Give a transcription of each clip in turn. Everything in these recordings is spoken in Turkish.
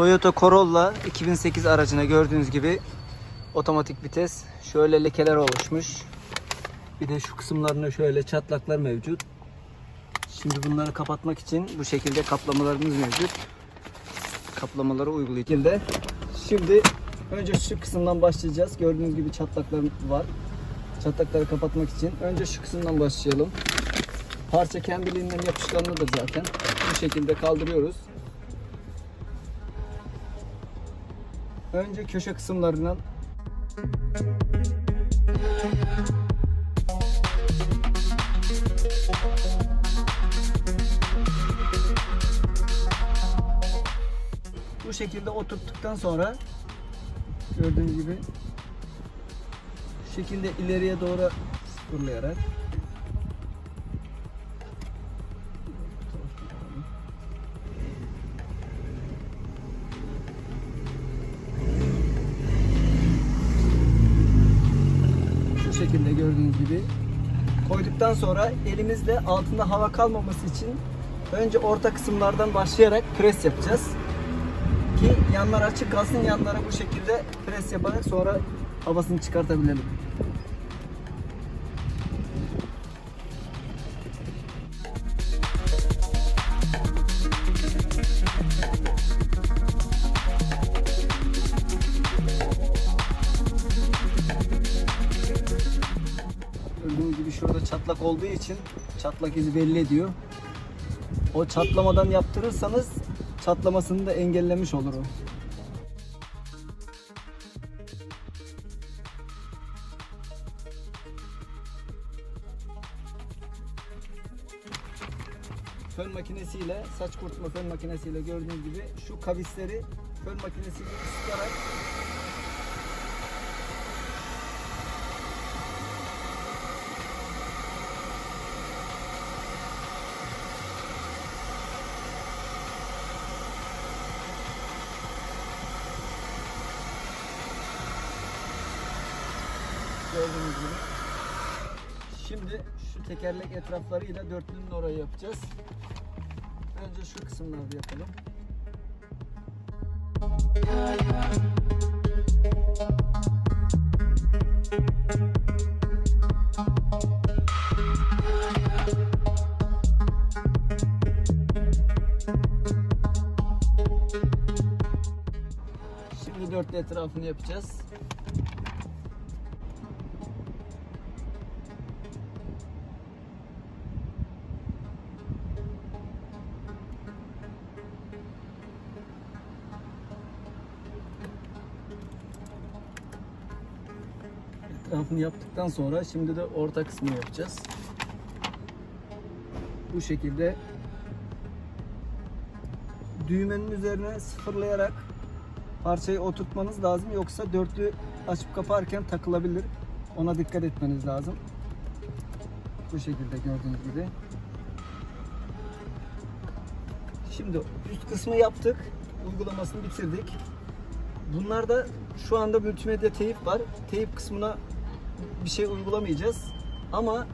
Toyota Corolla 2008 aracına gördüğünüz gibi otomatik vites. Şöyle lekeler oluşmuş. Bir de şu kısımlarında şöyle çatlaklar mevcut. Şimdi bunları kapatmak için bu şekilde kaplamalarımız mevcut. Kaplamaları uygulayacağız. Şimdi önce şu kısımdan başlayacağız. Gördüğünüz gibi çatlaklar var. Çatlakları kapatmak için önce şu kısımdan başlayalım. Parça kendiliğinden yapışkanlıdır zaten. Bu şekilde kaldırıyoruz. Önce köşe kısımlarından. Bu şekilde oturttuktan sonra gördüğünüz gibi şekilde ileriye doğru sıfırlayarak gördüğünüz gibi koyduktan sonra elimizde altında hava kalmaması için önce orta kısımlardan başlayarak pres yapacağız ki yanlar açık kalsın yanlara bu şekilde pres yaparak sonra havasını çıkartabilelim. Çatlak olduğu için çatlak izi belli ediyor. O çatlamadan yaptırırsanız çatlamasını da engellemiş olur o. Fön makinesiyle, saç kurutma fön makinesiyle gördüğünüz gibi şu kavisleri fön makinesiyle ısıtarak gördüğünüz gibi. Şimdi şu tekerlek etraflarıyla dörtlünün orayı yapacağız. Önce şu kısımlarda yapalım. Şimdi dörtlü etrafını yapacağız. Etrafını yaptıktan sonra şimdi de orta kısmını yapacağız. Bu şekilde düğmenin üzerine sıfırlayarak parçayı oturtmanız lazım yoksa dörtlü açıp kaparken takılabilir. Ona dikkat etmeniz lazım. Bu şekilde gördüğünüz gibi. Şimdi üst kısmı yaptık. Uygulamasını bitirdik. Bunlarda şu anda multimedya teyip var. Teyip kısmına bir şey uygulamayacağız. Ama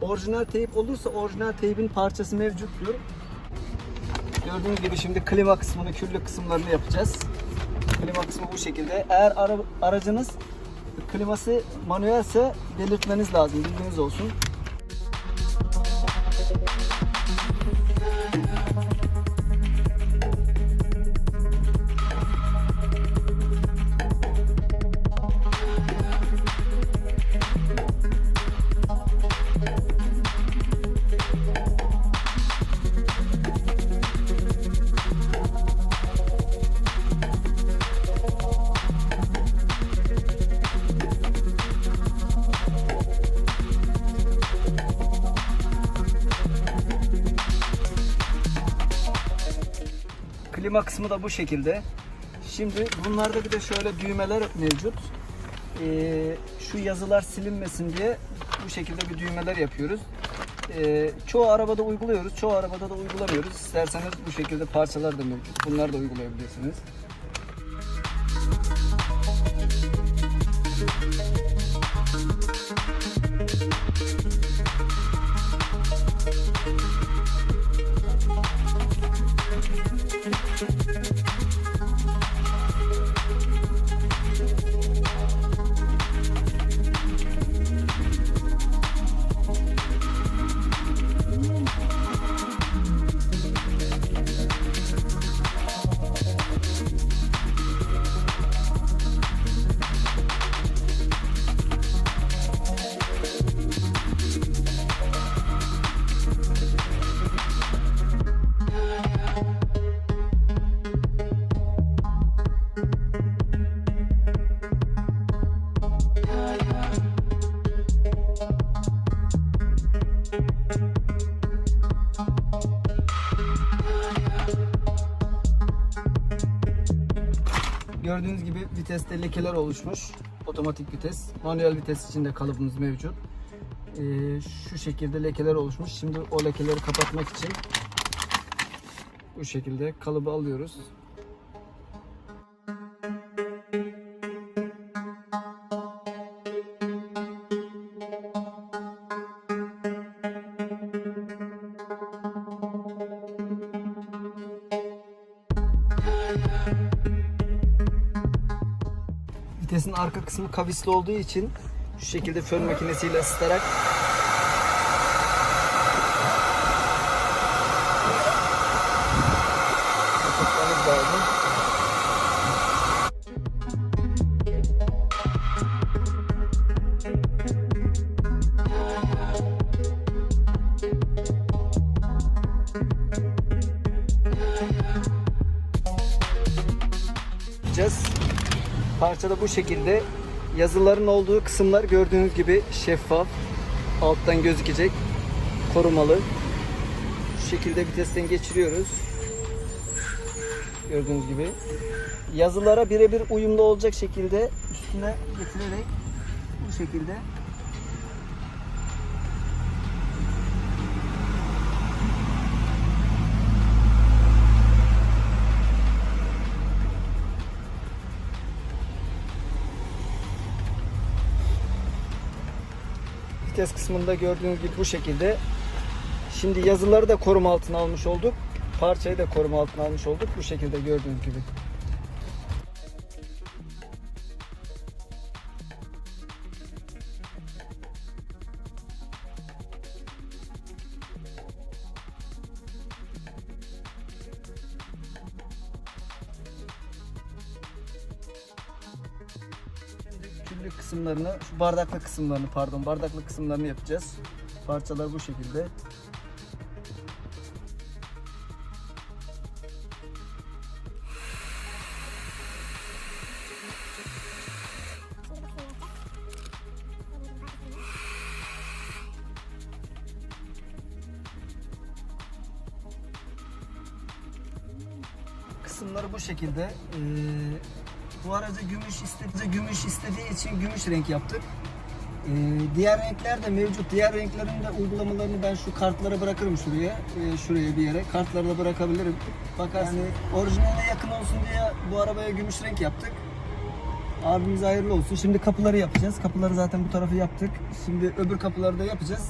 orijinal teyip olursa orijinal teybin parçası mevcuttur. Gördüğünüz gibi şimdi klima kısmını, küllü kısımlarını yapacağız. Klima kısmı bu şekilde. Eğer ara- aracınız kliması manuelse belirtmeniz lazım. Bilginiz olsun. Klima kısmı da bu şekilde. Şimdi bunlarda bir de şöyle düğmeler mevcut. Ee, şu yazılar silinmesin diye bu şekilde bir düğmeler yapıyoruz. Ee, çoğu arabada uyguluyoruz, çoğu arabada da uygulamıyoruz. İsterseniz bu şekilde parçalar da mevcut. Bunları da uygulayabilirsiniz. Gördüğünüz gibi viteste lekeler oluşmuş. Otomatik vites. Manuel vites için de kalıbımız mevcut. Ee, şu şekilde lekeler oluşmuş. Şimdi o lekeleri kapatmak için bu şekilde kalıbı alıyoruz. Vitesin arka kısmı kavisli olduğu için şu şekilde fön makinesiyle ısıtarak yapacağız. Parçada bu şekilde yazıların olduğu kısımlar gördüğünüz gibi şeffaf. Alttan gözükecek. Korumalı. Şu şekilde vitesten geçiriyoruz. Gördüğünüz gibi. Yazılara birebir uyumlu olacak şekilde üstüne getirerek bu şekilde vites kısmında gördüğünüz gibi bu şekilde. Şimdi yazıları da koruma altına almış olduk. Parçayı da koruma altına almış olduk. Bu şekilde gördüğünüz gibi. Küllük kısımlarını, şu bardaklı kısımlarını pardon, bardaklı kısımlarını yapacağız. Parçalar bu şekilde. Kısımları bu şekilde. Ee, bu araca gümüş istedi, gümüş istediği için gümüş renk yaptık. Ee, diğer renkler de mevcut. Diğer renklerin de uygulamalarını ben şu kartlara bırakırım şuraya. Ee, şuraya bir yere. Kartları da bırakabilirim. Bakarsın. Yani orijinaline yakın olsun diye bu arabaya gümüş renk yaptık. Abimize hayırlı olsun. Şimdi kapıları yapacağız. Kapıları zaten bu tarafı yaptık. Şimdi öbür kapıları da yapacağız.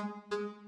Música